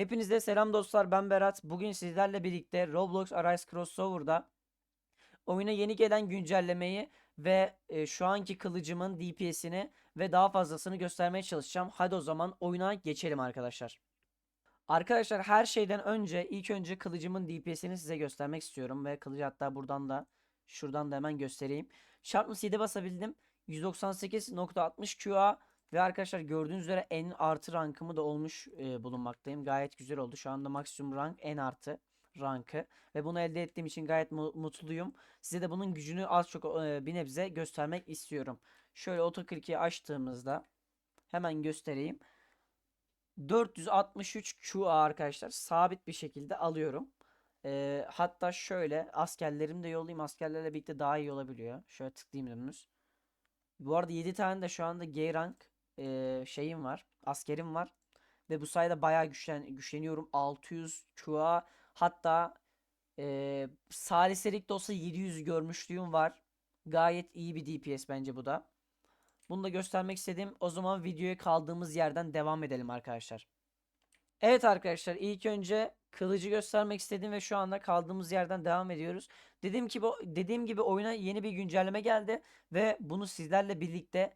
Hepinize selam dostlar ben Berat. Bugün sizlerle birlikte Roblox Arise Crossover'da oyuna yeni gelen güncellemeyi ve e, şu anki kılıcımın DPS'ini ve daha fazlasını göstermeye çalışacağım. Hadi o zaman oyuna geçelim arkadaşlar. Arkadaşlar her şeyden önce ilk önce kılıcımın DPS'ini size göstermek istiyorum ve kılıcı hatta buradan da şuradan da hemen göstereyim. Sharpness 7 basabildim. 198.60 QA ve arkadaşlar gördüğünüz üzere en artı rankımı da olmuş e, bulunmaktayım. Gayet güzel oldu. Şu anda maksimum rank en artı rankı ve bunu elde ettiğim için gayet mu- mutluyum. Size de bunun gücünü az çok e, bir nebze göstermek istiyorum. Şöyle Auto42'yi açtığımızda hemen göstereyim. 463 QA arkadaşlar sabit bir şekilde alıyorum. E, hatta şöyle askerlerimi de yollayayım. Askerlerle birlikte daha iyi olabiliyor. Şöyle tıklayayım dümdüz. Bu arada 7 tane de şu anda G rank e, şeyim var. Askerim var. Ve bu sayede bayağı güçlen güçleniyorum. 600 QA hatta e, saliselik de olsa 700 görmüşlüğüm var. Gayet iyi bir DPS bence bu da. Bunu da göstermek istedim. O zaman videoya kaldığımız yerden devam edelim arkadaşlar. Evet arkadaşlar ilk önce kılıcı göstermek istedim ve şu anda kaldığımız yerden devam ediyoruz. Dediğim gibi dediğim gibi oyuna yeni bir güncelleme geldi ve bunu sizlerle birlikte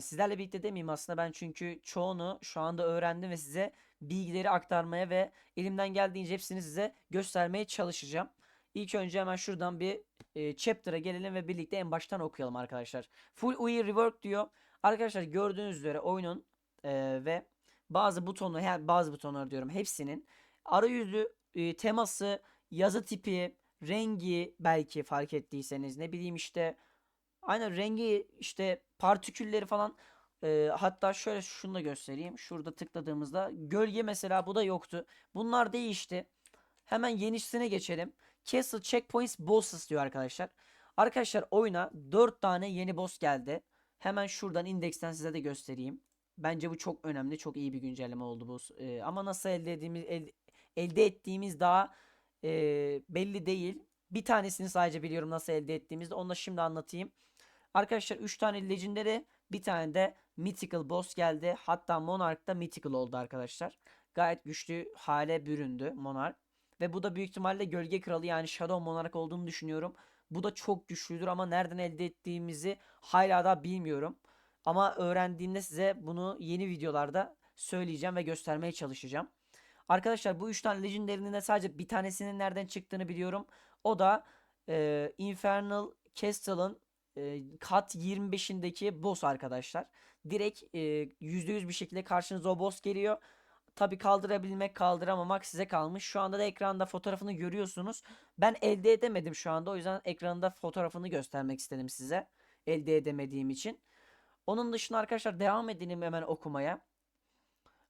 sizlerle birlikte demeyeyim aslında ben çünkü çoğunu şu anda öğrendim ve size bilgileri aktarmaya ve elimden geldiğince hepsini size göstermeye çalışacağım. İlk önce hemen şuradan bir e, chapter'a gelelim ve birlikte en baştan okuyalım arkadaşlar. Full UI rework diyor. Arkadaşlar gördüğünüz üzere oyunun e, ve bazı yani bazı butonlar diyorum hepsinin arayüzü, e, teması, yazı tipi, rengi belki fark ettiyseniz ne bileyim işte aynen rengi işte partikülleri falan e, hatta şöyle şunu da göstereyim. Şurada tıkladığımızda gölge mesela bu da yoktu. Bunlar değişti. Hemen yenisine geçelim. Castle Checkpoints Bosses diyor arkadaşlar. Arkadaşlar oyuna 4 tane yeni boss geldi. Hemen şuradan indeksten size de göstereyim. Bence bu çok önemli. Çok iyi bir güncelleme oldu bu. Ee, ama nasıl elde ettiğimiz el- elde ettiğimiz daha e, belli değil. Bir tanesini sadece biliyorum nasıl elde ettiğimizde. Onu da şimdi anlatayım. Arkadaşlar 3 tane Legendary, bir tane de Mythical boss geldi. Hatta Monarch da Mythical oldu arkadaşlar. Gayet güçlü hale büründü Monarch. Ve bu da büyük ihtimalle Gölge Kralı yani Shadow Monarch olduğunu düşünüyorum. Bu da çok güçlüdür ama nereden elde ettiğimizi hala da bilmiyorum. Ama öğrendiğimde size bunu yeni videolarda söyleyeceğim ve göstermeye çalışacağım. Arkadaşlar bu 3 tane Legendary'nin de sadece bir tanesinin nereden çıktığını biliyorum. O da e, Infernal Castle'ın e, kat 25'indeki boss arkadaşlar. Direkt e, %100 bir şekilde karşınıza o boss geliyor. Tabi kaldırabilmek kaldıramamak size kalmış. Şu anda da ekranda fotoğrafını görüyorsunuz. Ben elde edemedim şu anda. O yüzden ekranda fotoğrafını göstermek istedim size. Elde edemediğim için. Onun dışında arkadaşlar devam edelim hemen okumaya.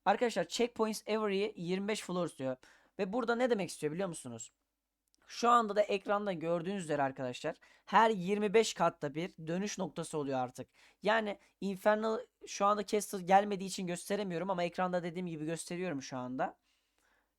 Arkadaşlar checkpoints every 25 floors diyor. Ve burada ne demek istiyor biliyor musunuz? Şu anda da ekranda gördüğünüz üzere arkadaşlar her 25 katta bir dönüş noktası oluyor artık. Yani Infernal şu anda Castle gelmediği için gösteremiyorum ama ekranda dediğim gibi gösteriyorum şu anda.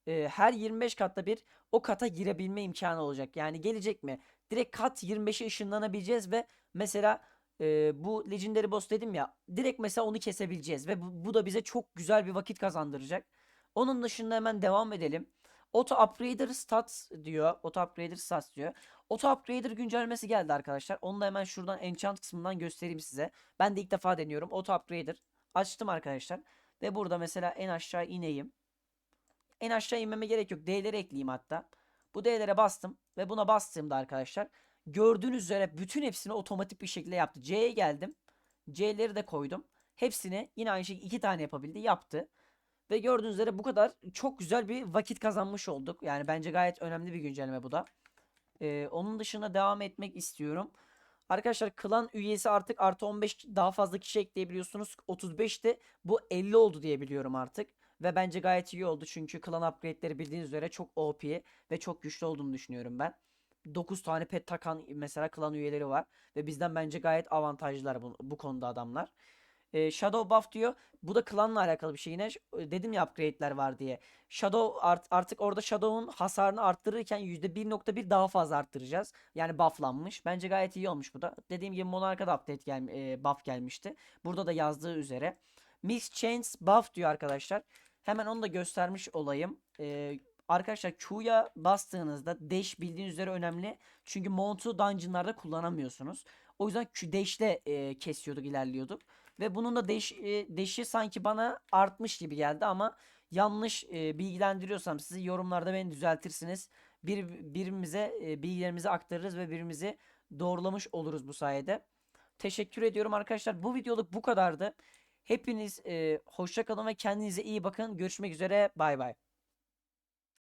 Ee, her 25 katta bir o kata girebilme imkanı olacak. Yani gelecek mi? Direkt kat 25'e ışınlanabileceğiz ve mesela e, bu Legendary Boss dedim ya direkt mesela onu kesebileceğiz ve bu, bu da bize çok güzel bir vakit kazandıracak. Onun dışında hemen devam edelim. Auto Upgrader Stats diyor. Auto Upgrader Stats diyor. Auto Upgrader güncellemesi geldi arkadaşlar. Onu da hemen şuradan enchant kısmından göstereyim size. Ben de ilk defa deniyorum. Auto Upgrader. Açtım arkadaşlar. Ve burada mesela en aşağı ineyim. En aşağı inmeme gerek yok. D'leri ekleyeyim hatta. Bu D'lere bastım. Ve buna bastığımda arkadaşlar. Gördüğünüz üzere bütün hepsini otomatik bir şekilde yaptı. C'ye geldim. C'leri de koydum. Hepsini yine aynı şekilde iki tane yapabildi. Yaptı. Ve gördüğünüz üzere bu kadar çok güzel bir vakit kazanmış olduk. Yani bence gayet önemli bir güncelleme bu da. Ee, onun dışında devam etmek istiyorum. Arkadaşlar klan üyesi artık artı 15 daha fazla kişi ekleyebiliyorsunuz. 35'te bu 50 oldu diye biliyorum artık. Ve bence gayet iyi oldu. Çünkü klan upgrade'leri bildiğiniz üzere çok OP ve çok güçlü olduğunu düşünüyorum ben. 9 tane pet takan mesela klan üyeleri var. Ve bizden bence gayet avantajlılar bu, bu konuda adamlar. Ee, Shadow buff diyor. Bu da klanla alakalı bir şey yine. Dedim ya upgrade'ler var diye. Shadow art, artık orada Shadow'un hasarını arttırırken %1.1 daha fazla arttıracağız. Yani bufflanmış. Bence gayet iyi olmuş bu da. Dediğim gibi Monarch'a da update gel e, buff gelmişti. Burada da yazdığı üzere. Mix Chains buff diyor arkadaşlar. Hemen onu da göstermiş olayım. Ee, arkadaşlar Q'ya bastığınızda dash bildiğiniz üzere önemli. Çünkü mount'u dungeon'larda kullanamıyorsunuz. O yüzden Q dash'le e, kesiyorduk, ilerliyorduk. Ve bunun da dash, e, dash'i sanki bana artmış gibi geldi ama yanlış e, bilgilendiriyorsam sizi yorumlarda beni düzeltirsiniz. Bir, birbirimize e, bilgilerimizi aktarırız ve birbirimizi doğrulamış oluruz bu sayede. Teşekkür ediyorum arkadaşlar. Bu videoluk bu kadardı. Hepiniz e, hoşça kalın ve kendinize iyi bakın. Görüşmek üzere. Bay bay.